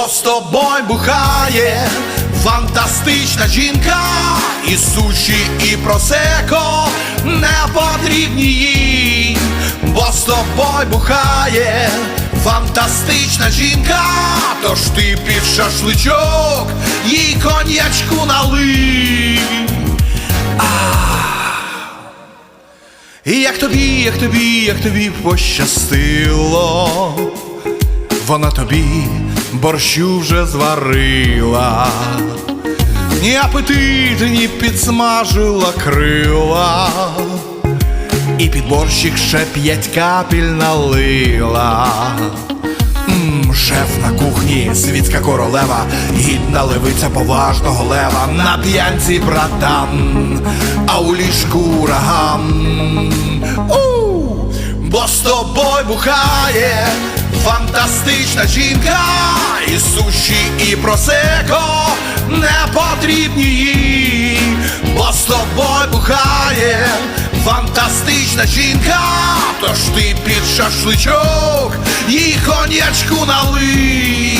бо з тобою бухає? Фантастична жінка, і суші, і просеко не потрібні їй, бо з тобою бухає фантастична жінка, тож ти під шашличок їй коньячку налий. І як тобі, як тобі, як тобі пощастило, вона тобі борщу вже зварила, ні апетит, ні підсмажила крила, і під борщик ще п'ять капель налила. Шеф на кухні, світська королева, гідна левиця поважного лева, на п'янці братан, а у ліжку ураган. У, бо з тобою бухає фантастична жінка, і суші, і просеко не потрібні їй, бо з тобою бухає фантастична жінка, тож ти під шашличок їй конячку налий.